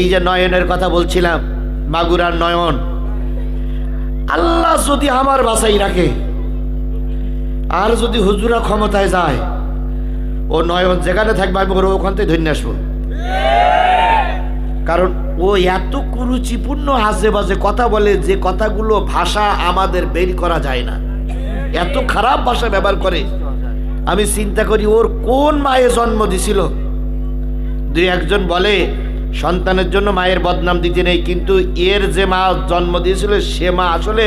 এই যে নয়নের কথা বলছিলাম, মাগুরার নয়ন। আল্লাহ যদি আমার বাসাই রাখে, আর যদি হুজুরা ক্ষমতায় যায়, ও নয়ন যেখানে থাকবে, আমি ওর ওখান থেকে ধরে আসব। কারণ ও এত কুরুচিপূর্ণ আজে বাজে কথা বলে, যে কথাগুলো ভাষা আমাদের বের করা যায় না। এত খারাপ ভাষা ব্যবহার করে। আমি চিন্তা করি, ওর কোন মায়ে জন্ম দিছিল? দুই একজন বলে সন্তানের জন্য মায়ের বদনাম দিতে নেই, কিন্তু এর যে মা জন্ম দিয়েছিল, সে মা আসলে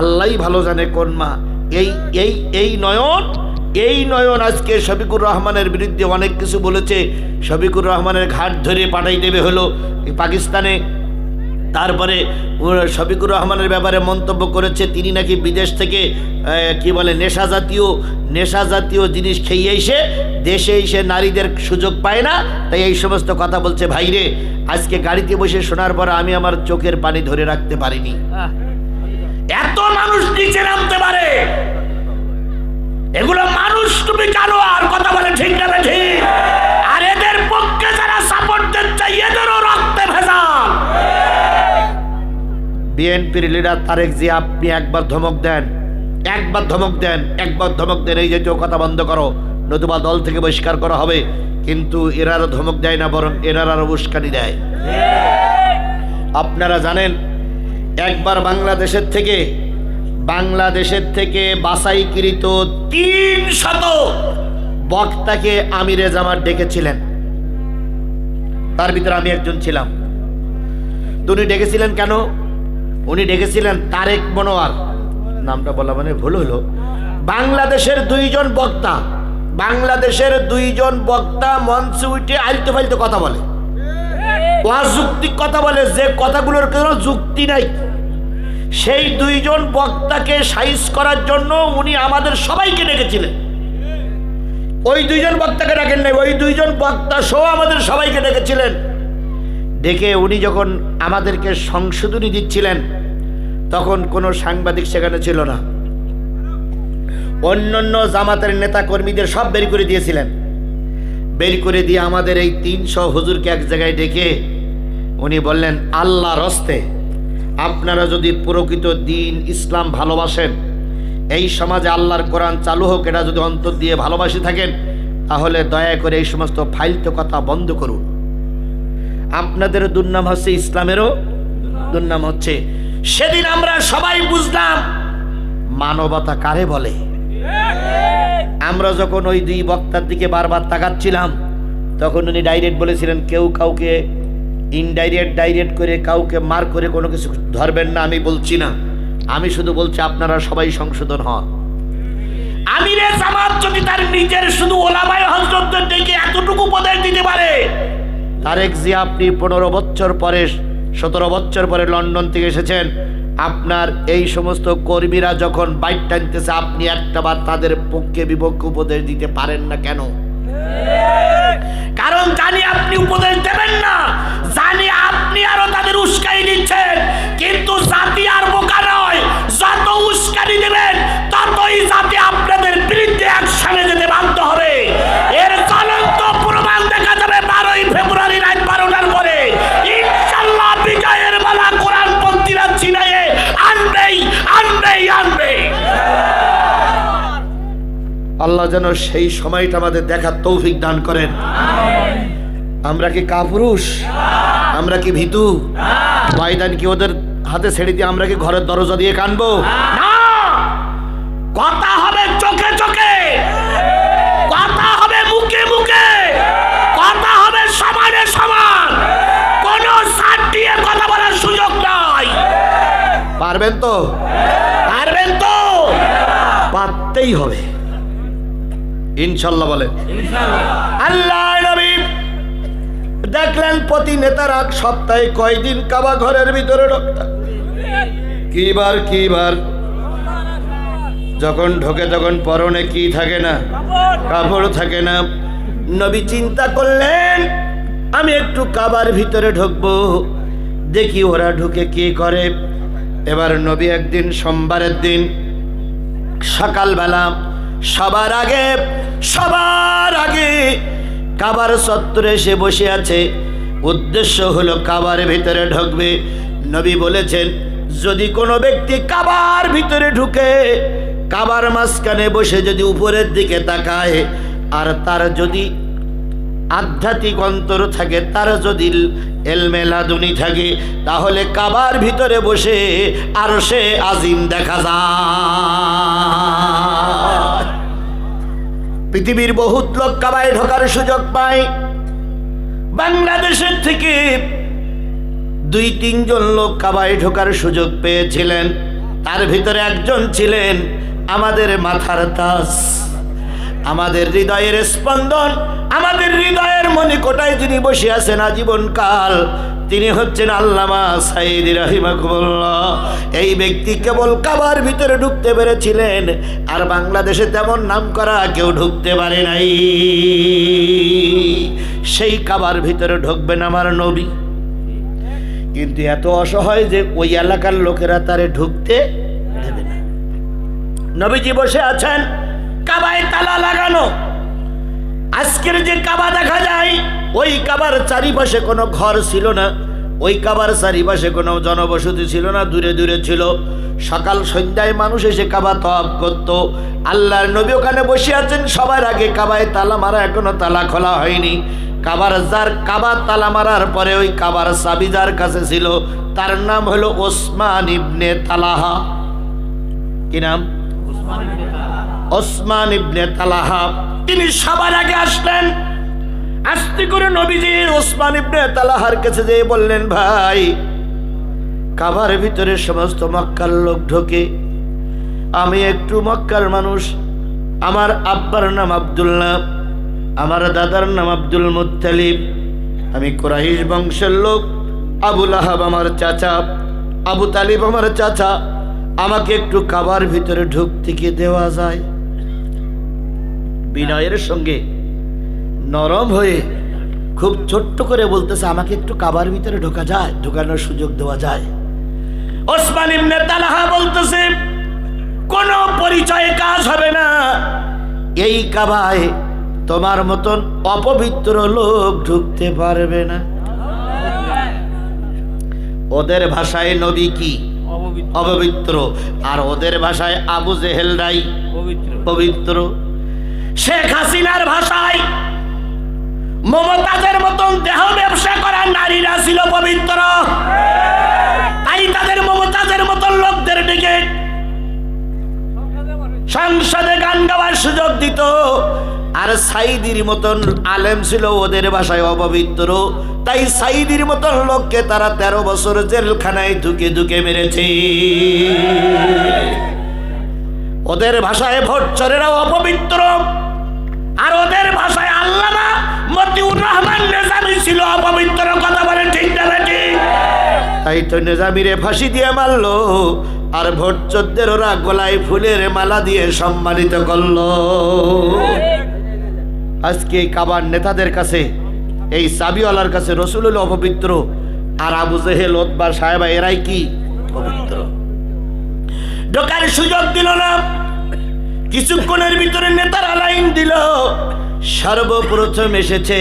আল্লাহ ভালো জানে কোন মা। এই এই এই নয়ন এই নয়ন আজকে শফিকুর রহমানের বিরুদ্ধে অনেক কিছু বলেছে। শফিকুর রহমানের ঘাট ধরে পাঠাই দেবে হলো পাকিস্তানে তারপরে শফিকুর রহমানের ব্যাপারে মন্তব্য করেছে, তিনি নাকি বিদেশ থেকে কি বলে, নেশা জাতীয় নেশা জাতীয় জিনিস খেয়ে এসে দেশে এসে নারীদের সুযোগ পায় না, তাই এই সমস্ত কথা বলছে। ভাইরে আজকে গাড়িতে বসে শোনার পর আমি আমার চোখের পানি ধরে রাখতে পারিনি। এত মানুষ নিচে নামতে পারে। এগুলো মানুষ তুমি জানো আর বিএনপির লিডার তারেক জি আপনি একবার ধমক দেন। একবার ধমক দেন, একবার ধমক দেন, এই জাতীয় কথা বন্ধ করো। নতুবা দল থেকে বহিষ্কার করা হবে, কিন্তু এরা এরারও ধমক দেয় না, বরং এরার আরও উস্কানি দেয়। আপনারা জানেন, একবার বাংলাদেশের থেকে বাংলাদেশের থেকে বাসাইকৃত তিন শত বক্তাকে আমিরে জামাত ডেকেছিলেন। তার ভিতরে আমি একজন ছিলাম। তো উনি ডেকেছিলেন কেন? উনি ডেকেছিলেন তারেক মনোয়ার। নামটা বলা মানে ভুল হলো। বাংলাদেশের দুইজন বক্তা, বাংলাদেশের দুইজন বক্তা মঞ্চে উঠে আলতে ফালতে কথা বলে। অযুক্তিক কথা বলে, যে কথাগুলোর কোনো যুক্তি নাই। সেই দুইজন বক্তাকে সাইজ করার জন্য উনি আমাদের সবাইকে ডেকেছিলেন। ওই দুইজন বক্তাকে ডাকেন নাই, ওই দুইজন বক্তা সহ আমাদের সবাইকে ডেকেছিলেন। ডেকে উনি যখন আমাদেরকে সংশোধনী দিচ্ছিলেন, তখন কোনো সাংবাদিক সেখানে ছিল না। অন্যান্য জামাতের নেতা কর্মীদের সব বের করে দিয়েছিলেন। বের করে দিয়ে আমাদের এই তিনশো হুজুরকে এক জায়গায় ডেকে উনি বললেন আল্লাহ রস্তে আপনারা যদি প্রকৃত দিন ইসলাম ভালোবাসেন, এই সমাজে আল্লাহর কোরআন চালু হোক, এটা যদি অন্তর দিয়ে ভালোবাসে থাকেন, তাহলে দয়া করে এই সমস্ত ফাইলত কথা বন্ধ করুন। আপনাদের দুর্নাম হচ্ছে ইসলামেরও দুর্নাম হচ্ছে। সেদিন আমরা সবাই বুঝলাম, মানবতা কারে বলে? আমরা যখন ওই দুই বক্তার দিকে বারবার তাকাচ্ছিলাম, তখন উনি ডাইরেক্ট বলেছিলেন, কেউ কাউকে ইনডাইরেক্ট ডাইরেক্ট করে কাউকে মার করে কোনো কিছু ধরবেন না, আমি বলছি না। আমি শুধু বলছি, আপনারা সবাই সংশোধন হন। আমিরে জামাত যদি তার নিজের শুধু ওলামায় হজরতদের ডেকে এতটুকু উপদেশ দিতে পারে তারেক জিয়া আপনি পনেরো বছর পরে সতেরো বছর পরে লন্ডন থেকে এসেছেন। আপনার এই সমস্ত কর্মীরা যখন বাইক টানতেছে আপনি একটাবার তাদের পক্ষে বিপক্ষে উপদেশ দিতে পারেন না কেন? কারণ জানি আপনি উপদেশ দেবেন না। জানি আল্লাহ যেন সেই সময়টা আমাদের দেখার তৌফিক দান করেন। আমরা কি কাপুরুষ? আমরা কি ভীতু? ময়দান কি ওদের হাতে ছেড়ে দিয়ে আমরা কি ঘরের দরজা দিয়ে কানবো? কথা হবে চোখে চোখে। কথা হবে মুখে মুখে। কথা হবে সমানে সমান। কোন সার দিয়ে কথা বলার সুযোগ নাই। পারবেন তো? পারবেন তো? পারতেই হবে। ইনশাল্লাহ বলে। আল্লাহ নবী দেখলেন প্রতি নেতার এক সপ্তাহে কয়দিন কাবা ঘরের ভিতরে ঢোকতা কিবার কিবার যখন ঢোকে তখন পরনে কি থাকে না? কাপড় থাকে না। নবী চিন্তা করলেন, আমি একটু কাবার ভিতরে ঢুকবো। দেখি ওরা ঢুকে কি করে। এবার নবী একদিন, সোমবারের দিন, সকালবেলা সবার আগে সবার আগে কাবার চত্বরে সে বসে আছে। উদ্দেশ্য হলো কাবার ভিতরে ঢুকবে। নবী বলেছেন, যদি কোনো ব্যক্তি কাবার ভিতরে ঢুকে, কাবার মাঝখানে বসে যদি উপরের দিকে তাকায়, আর তার যদি আধ্যাত্মিক অন্তর থাকে, তার যদি এলমে লাদুনি থাকে, তাহলে কাবার ভিতরে বসে আর সে আজিম দেখা যায়। পৃথিবীর বহুত লোক কাবায় ঢোকার সুযোগ পায়। বাংলাদেশের থেকে দুই, তিনজন লোক কাবায় ঢোকার সুযোগ পেয়েছিলেন। তার ভিতরে একজন ছিলেন আমাদের মাথার তাস আমাদের হৃদয়ের স্পন্দন, আমাদের হৃদয়ের মনে কোটায় তিনি বসে আছেন আজীবন কাল, তিনি হচ্ছেন আল্লামা সাইদ রাহিমাকুল্লাহ এই ব্যক্তি কেবল কাবার ভিতরে ঢুকতে পেরেছিলেন, আর বাংলাদেশে তেমন নাম করা কেউ ঢুকতে পারে নাই। সেই কাবার ভিতরে ঢুকবেন আমার নবী। কিন্তু এত অসহায় যে ওই এলাকার লোকেরা তারে ঢুকতে দেবে না। নবীজি বসে আছেন কাবায় তালা লাগানো। আজকের যে কাবা দেখা যায়, ওই কাবার চারিপাশে কোনো ঘর ছিল না। ওই কাবার চারিপাশে কোনো জনবসতি ছিল না, দূরে দূরে ছিল। সকাল সন্ধ্যায় মানুষ এসে কাবা তপ করত। আল্লাহর নবী ওখানে বসে আছেন, সবার আগে কাবায় তালা মারা এখনও তালা খোলা হয়নি। কাবার যার কাবা তালা মারার পরে ওই কাবার চাবি যার কাছে ছিল, তার নাম হলো ওসমান ইবনে তালাহা। কি নাম? ওসমান ইবনে তালাহা। তিনি সবার আগে আসলেন। আস্তে করে নবীজি ওসমান ইবনে তালাহার কাছে যেয়ে বললেন, ভাই, কাবার ভিতরে সমস্ত মক্কার লোক ঢোকে। আমি একটু মক্কার মানুষ। আমার আব্বার নাম আব্দুল্লাহ, আমার দাদার নাম আব্দুল মুত্তালিব। আমি কুরাইশ বংশের লোক। আবুল আহাব আমার চাচা, আবু তালিব আমার চাচা। আমাকে একটু কাবার ভিতরে ঢুকতে কি দেওয়া যায়। বিনয়ের সঙ্গে নরম হয়ে খুব ছোট্ট করে বলতেছে আমাকে একটু কাবার ভিতরে ঢোকা যায় ঢোকানোর সুযোগ দেওয়া যায়। ওসমান ইবনে তালাহা বলতেছে কোনো পরিচয়ে কাজ হবে না। এই কাবায় তোমার মতন অপবিত্র লোক ঢুকতে পারবে না। ওদের ভাষায় নবী কি? অপবিত্র। আর ওদের ভাষায় আবু জেহেলরাই পবিত্র। পবিত্র। শেখ হাসিনার ভাষায় মমতাজের মতন দেহ ব্যবসা করা নারীরা ছিল পবিত্র। তাই তাদের মমতাজের মতন লোকদের দিকে সংসদে গান গাওয়ার সুযোগ দিত। আর সাইদির মতন আলেম ছিল ওদের ভাষায় অপবিত্র। তাই সাইদির মতন লোককে তারা তেরো বছর জেলখানায় ঢুকে ঢুকে মেরেছে। ওদের ভাষায় ভোটচরেরাও অপবিত্র। আর ওদের ভাষায় আল্লামা মতিউর রহমান নেজামি ছিল, অপবিত্র কথা বলে, ঠিক না তাই তো নেজামিরে ফাঁসি দিয়ে মারলো, আর ভোটচোরদের ওরা গলায় ফুলের মালা দিয়ে সম্মানিত করল। আজকে কাবার নেতাদের কাছে, এই সাবিওয়ালার কাছে রসুল হলো অপবিত্র আর আবু জেহেল, ওতবার সাহেবা, এরাই কি? পবিত্র ঢোকার সুযোগ দিল না। কিছুক্ষণের ভিতরে নেতারা লাইন দিল। সর্বপ্রথম এসেছে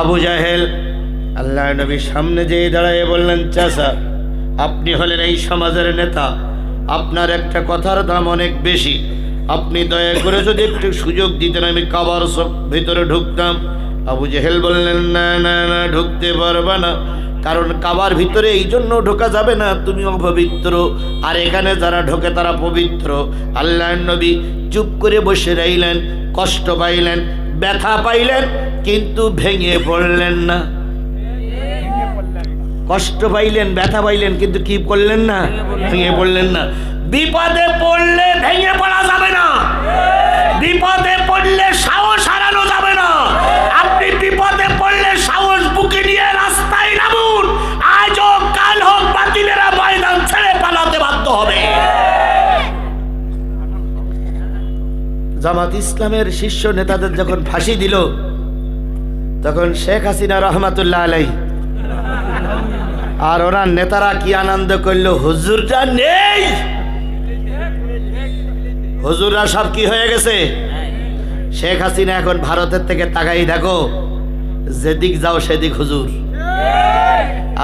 আবু জাহেল। আল্লাহ নবীর সামনে যেয়ে দাঁড়ায় বললেন চাষা আপনি হলেন এই সমাজের নেতা। আপনার একটা কথার দাম অনেক বেশি। আপনি দয়া করে যদি একটু সুযোগ দিতেন, আমি কাবার সব ভিতরে ঢুকতাম। আবু জেহেল বললেন, না না না, ঢুকতে পারবা না। কারণ কাবার ভিতরে এই জন্য ঢোকা যাবে না, তুমি অপবিত্র। আর এখানে যারা ঢোকে তারা পবিত্র। আল্লাহ নবী চুপ করে বসে রইলেন, কষ্ট পাইলেন, ব্যথা পাইলেন, কিন্তু ভেঙে পড়লেন না। কষ্ট পাইলেন, ব্যথা পাইলেন, কিন্তু কি করলেন না? ভেঙে পড়লেন না। বিপদে পড়লে ভেঙে পড়া জামাত ইসলামের শীর্ষ নেতাদের যখন ফাঁসি দিল, তখন শেখ হাসিনা রহমাতুল্লাহ আলাই আর ওনার নেতারা কি আনন্দ করল? হুজুরটা নেই! হুজুররা সব কি হয়ে গেছে? শেখ হাসিনা এখন ভারতের থেকে তাকাই দেখো, যেদিক যাও সেদিক হুজুর।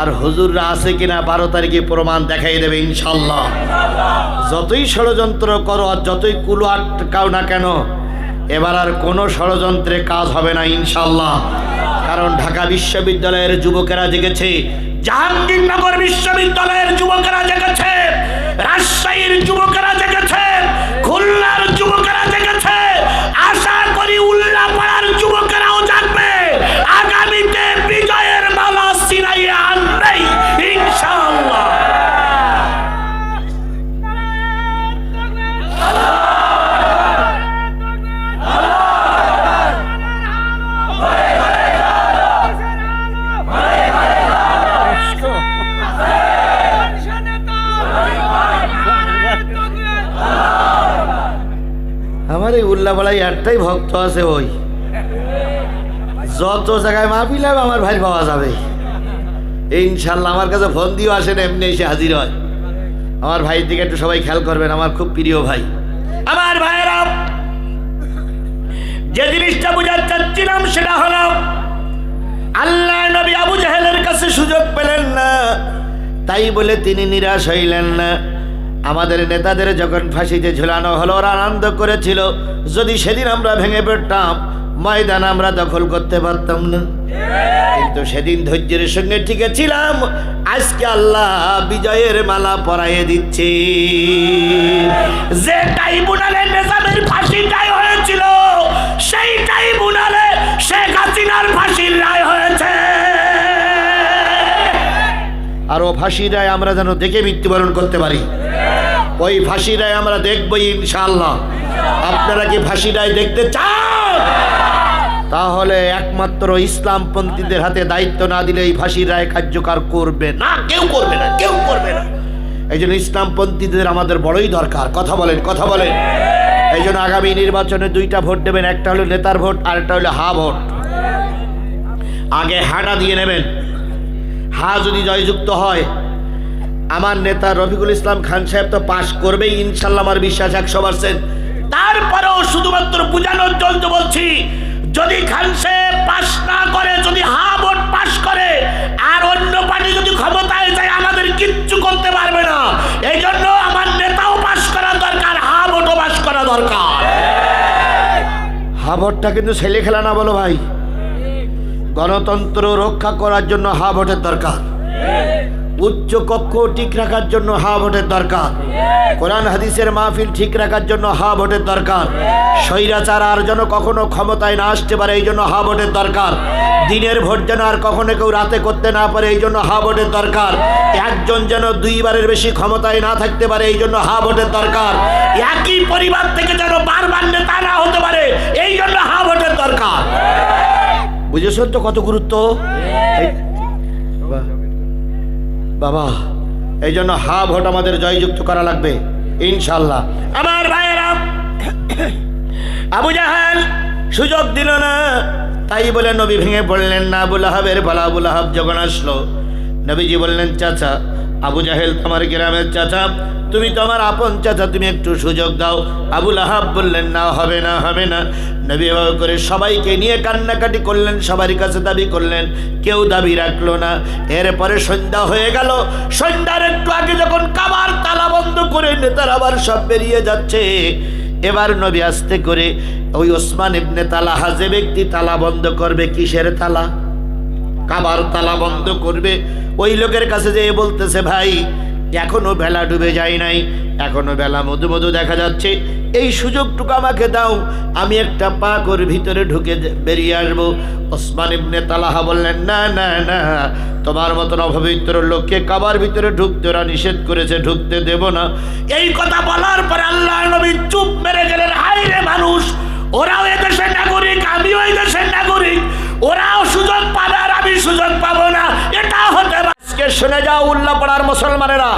আর হুজুররা আছে কিনা বারো তারিখে প্রমাণ দেখাই দেবে, ইনশাল্লাহ। যতই ষড়যন্ত্র করো আর যতই কুলো আটকাও না কেন, এবার আর কোনো ষড়যন্ত্রে কাজ হবে না, ইনশাল্লাহ। কারণ ঢাকা বিশ্ববিদ্যালয়ের যুবকেরা জেগেছে জাহাঙ্গীরনগর বিশ্ববিদ্যালয়ের যুবকেরা জেগেছে, রাজশাহীর যুবকেরা জেগেছে, খুলনার যুবকেরা একটাই ভক্ত আছে ওই। যত জায়গায় মাহফিল হবে, আমার ভাই পাওয়া যাবে। ইনশাল্লাহ আমার কাছে ফোন দিয়েও আসেন এমনি এসে হাজির হয়। আমার ভাইয়ের দিকে একটু সবাই খেয়াল করবেন, আমার খুব প্রিয় ভাই। আমার ভাইয়েরা, যে জিনিসটা বোঝাতে চাচ্ছিলাম সেটা হলো, আল্লাহ নবী আবু জাহেলের কাছে সুযোগ পেলেন না, তাই বলে তিনি নিরাশ হইলেন না। আমাদের নেতাদের যখন ফাঁসিতে ঝুলানো হলো, ওরা আনন্দ করেছিল। যদি সেদিন আমরা ভেঙে পড়তাম, ময়দান আমরা দখল করতে পারতাম না। কিন্তু সেদিন ধৈর্যের সঙ্গে ঠিক ছিলাম আজকে আল্লাহ বিজয়ের মালা পরাইয়ে দিচ্ছি। যে ট্রাইব্যুনালে নেজামের ফাঁসিটাই হয়েছিল, সেই ট্রাইব্যুনালে শেখ হাসিনার ফাঁসির রায় হয়েছে। আর ও ফাঁসির রায় আমরা যেন দেখে মৃত্যুবরণ করতে পারি। ওই ফাঁসির রায় আমরা দেখবই ইনশাআল্লাহ। আপনারা কি ফাঁসির রায় দেখতে চান? তাহলে একমাত্র ইসলামপন্থীদের হাতে দায়িত্ব না দিলে এই ফাঁসির রায় কার্যকর করবে না, কেউ করবে না, কেউ করবে না। এই জন্য ইসলামপন্থীদের আমাদের বড়ই দরকার। কথা বলেন কথা বলেন। এই জন্য আগামী নির্বাচনে দুইটা ভোট দেবেন, একটা হলো নেতার ভোট আর একটা হলো হা ভোট। আগে হাটা দিয়ে নেবেন। হা যদি জয়যুক্ত হয় আমার নেতা রফিকুল ইসলাম খান সাহেব তো পাশ করবেই, ইনশাল্লাহ আমার বিশ্বাস একশো পার্সেন্ট। তারপরেও শুধুমাত্র বুঝানোর জন্য বলছি, যদি খান সাহেব পাশ না করে, যদি হা ভোট পাশ করে, আর অন্য পার্টি যদি ক্ষমতায় যায়, আমাদের কিচ্ছু করতে পারবে না। এই জন্য আমার নেতাও পাশ করা দরকার, হা ভোটও পাশ করা দরকার। হা ভোটটা কিন্তু ছেলে খেলা না বলো ভাই। গণতন্ত্র রক্ষা করার জন্য হা ভোটের দরকার। উচ্চ কক্ষ ঠিক রাখার জন্য হা ভোটের দরকার। কোরআন হাদিসের মাহফিল ঠিক রাখার জন্য হা ভোটের দরকার। স্বৈরাচার আর যেন কখনো ক্ষমতায় না আসতে পারে এই জন্য হা ভোটের দরকার। দিনের ভোট যেন আর কখনো কেউ রাতে করতে না পারে এই জন্য হা ভোটের দরকার। একজন যেন দুইবারের বেশি ক্ষমতায় না থাকতে পারে এই জন্য হা ভোটের দরকার। একই পরিবার থেকে যেন বারবার নেতা না হতে পারে এই জন্য হা ভোটের দরকার। বুঝেছেন তো কত গুরুত্ব? বাহ। বাবা এই জন্য হা ভোট আমাদের জয়যুক্ত করা লাগবে ইনশাল্লাহ আমার ভাইয়েরা, আবু জাহাল সুযোগ দিল না। তাই বলে নবী ভেঙে পড়লেন না আবুল আহাবের বলা আবুল আহাব যখন আসলো, নবীজি বললেন, চাচা আবু জাহেল তোমার গ্রামের চাচা। তুমি তো আমার আপন চাচা, তুমি একটু সুযোগ দাও। আবুল আহাব বললেন, না, হবে না হবে না। নবী এভাবে করে সবাইকে নিয়ে কান্নাকাটি করলেন সবারই কাছে দাবি করলেন, কেউ দাবি রাখল না। এরপরে সন্ধ্যা হয়ে গেল। সন্ধ্যার একটু আগে যখন কাবার তালা বন্ধ করে নেতার আবার সব বেরিয়ে যাচ্ছে, এবার নবী আসতে করে ওই ওসমান ইবনে তালা হাজে ব্যক্তি তালা বন্ধ করবে, কিসের তালা? কাবার তালা বন্ধ করবে। ওই লোকের কাছে যেয়ে বলতেছে, ভাই, এখনও বেলা ডুবে যায় নাই, এখনও বেলা মধু মধু দেখা যাচ্ছে। এই সুযোগটুকু আমাকে দাও, আমি একটা পাকর ভিতরে ঢুকে বেরিয়ে আসব। ওসমান ইবনে তালাহা বললেন, না না না, তোমার মতন অপবিত্র লোককে কাবার ভিতরে ঢুকতে ওরা নিষেধ করেছে, ঢুকতে দেব না। এই কথা বলার পরে আল্লাহ নবী চুপ মেরে গেলেন হাই রে মানুষ, ওরাও এদেশের নাগরিক, আমিও এই দেশের নাগরিক, ওরাও সুযোগ পাবে আমি সুযোগ পাবো না। এটা হতে আজকে শুনে যাও উল্লাহ পাড়ার মুসলমানেরা।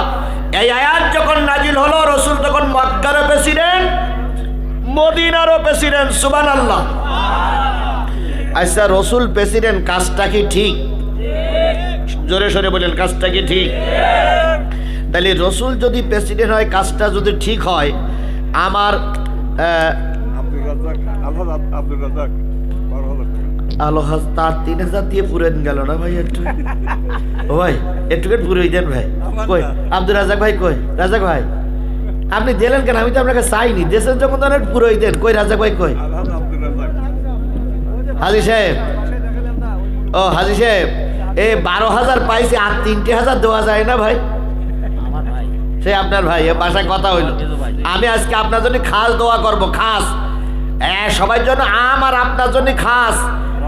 এই আয়াত যখন নাজিল হলো, রসুল তখন মক্কারও প্রেসিডেন্ট, মদিনারও প্রেসিডেন্ট সুবান আল্লাহ আচ্ছা রসুল কাজটা কি ঠিক? জোরে বলেন, কাজটা কি ঠিক? তাহলে রসুল যদি প্রেসিডেন্ট হয়, কাজটা যদি ঠিক হয়, আমার আব্দুল রাজাক আব্দুল রাজাক তার তিন হাজার দিয়ে পুরেন গেল না ভাই একটু। ও ভাই একটু করে পুরে দেন ভাই। কই? আব্দুল রাজাক ভাই কই? রাজাক ভাই। আপনি দিলেন কেন? আমি তো আপনাকে চাইনি। দেশের যখন পুরোই দেন। কই রাজাক ভাই কই? হাজি সাহেব। ও হাজি সাহেব। এ বারো হাজার পাইছি আর তিনটে হাজার দেওয়া যায় না ভাই। সে আপনার ভাই বাসায় কথা হইল। আমি আজকে আপনার জন্য খাস দোয়া করব খাস। হ্যাঁ সবার জন্য আম আর আপনার জন্য খাস।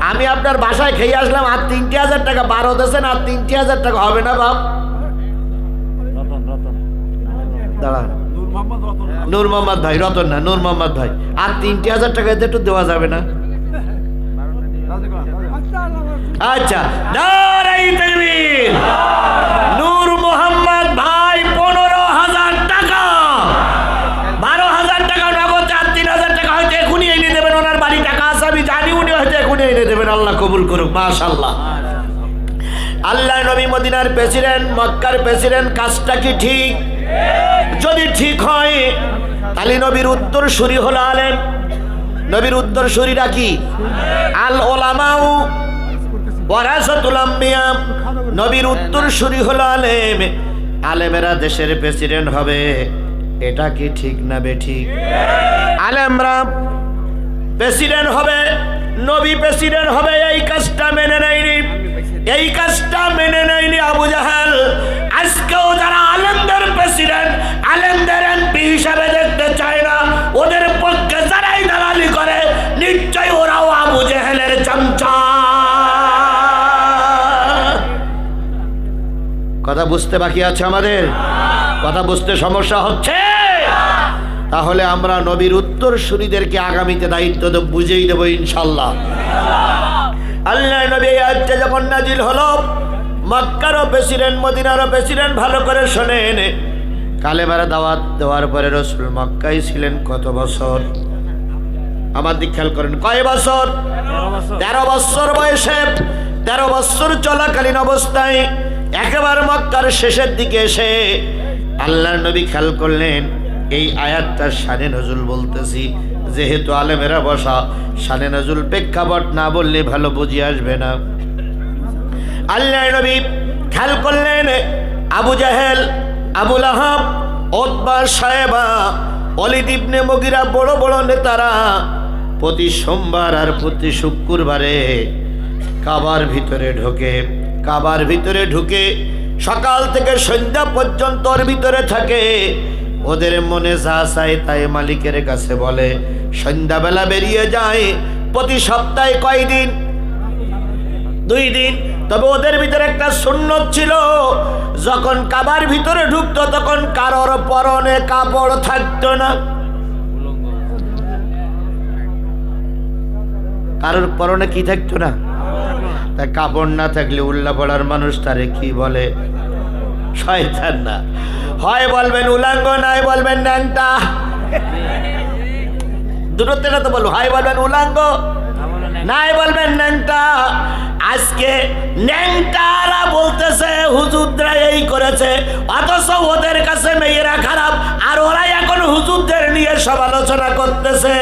আমি আপনার বাসায় খেয়ে আসলাম আর তিনটি হাজার টাকা বারো দেশেন আর তিনটি হাজার টাকা হবে না, বাপ? দাঁড়ান। নূর মোহাম্মদ ভাই, রতন না, নূর মোহাম্মদ ভাই। আর তিনটে হাজার টাকা একটু দেওয়া যাবে না? আচ্ছা নারাই মাশাল্লাহ আল্লাহ নবী মদিনার প্রেসিডেন্ট, মক্কার প্রেসিডেন্ট, কাজটা কি ঠিক? যদি ঠিক হয়, তাহলে নবীর উত্তর সুরি হলো আলেম। নবীর উত্তর সুরিরা কি? আল ওলামাউ নবীর উত্তর সুরি হলো আলেম। আলেমেরা দেশের প্রেসিডেন্ট হবে। এটা কি ঠিক না বেঠিক আলেমরা প্রেসিডেন্ট হবে। নবী প্রেসিডেন্ট হবে, এই কাজটা মেনে নেয়নি। এই কাজটা মেনে নেয়নি আবু জাহাল। আজকেও যারা আলেমদের প্রেসিডেন্ট, আলেমদের এমপি হিসাবে দেখতে চায় না, ওদের পক্ষে যারাই দালালি করে নিশ্চয় ওরাও আবু জাহেলের চামচা। কথা বুঝতে বাকি আছে আমাদের? কথা বুঝতে সমস্যা হচ্ছে? তাহলে আমরা নবীর উত্তর সুরীদেরকে আগামীতে দায়িত্ব দেব, বুঝেই দেবো ইনশাল্লাহ আল্লাহ নবী আয়াতটা যখন নাজিল হলো, মক্কারও প্রেসিডেন্ট, মদিনারও প্রেসিডেন্ট, ভালো করে শোনে শোনেন। কালেমারা দাওয়াত দেওয়ার পরে রসুল মক্কাই ছিলেন কত বছর? আমার দিক খেয়াল করেন, কয় বছর? তেরো বছর বয়সে, তেরো বছর চলাকালীন অবস্থায় একেবারে মক্কার শেষের দিকে এসে আল্লাহর নবী খেয়াল করলেন এই আয়াতটা শানে নজুল বলতেছি। যেহেতু আলেমেরা বসা, শানে নজুল প্রেক্ষাপট না বললে ভালো বুঝি আসবে না। আল্লাহ নবী খেয়াল করলেন, আবু জাহেল আবুল আহাব ওতবা সাহেবা অলিদ ইবনে মগিরা বড় বড় নেতারা প্রতি সোমবার আর প্রতি শুক্রবারে কাবার ভিতরে ঢোকে। কাবার ভিতরে ঢুকে সকাল থেকে সন্ধ্যা পর্যন্ত ওর ভিতরে থাকে। ওদের মনে যা চায় তাই মালিকের কাছে বলে, সন্ধ্যাবেলা বেরিয়ে যায়, প্রতি সপ্তাহে কয়দিন? দুই দিন। তবে ওদের ভিতরে একটা সুন্নত ছিল, যখন কাবার ভিতরে ঢুকতো, তখন কারোর পরনে কাপড় থাকতো না। কারোর পরনে কি থাকতো না? তা কাপড় না থাকলে উল্লা পড়ার মানুষ তারে কি বলে? শয়তান না। হয় বলবেন উলাঙ্গ, নাই বলবেন ন্যাংটা। দূরত্বে না তো বলব। হয় বলবেন উলাঙ্গ, নাই বলবেন ন্যাংটা। আজকে ন্যাংটারা বলতেছে, হুজুররা এই করেছে। অথচ ওদের কাছে মেয়েরা খারাপ, আর ওরাই এখন হুজুরদের নিয়ে সমালোচনা করতেছে।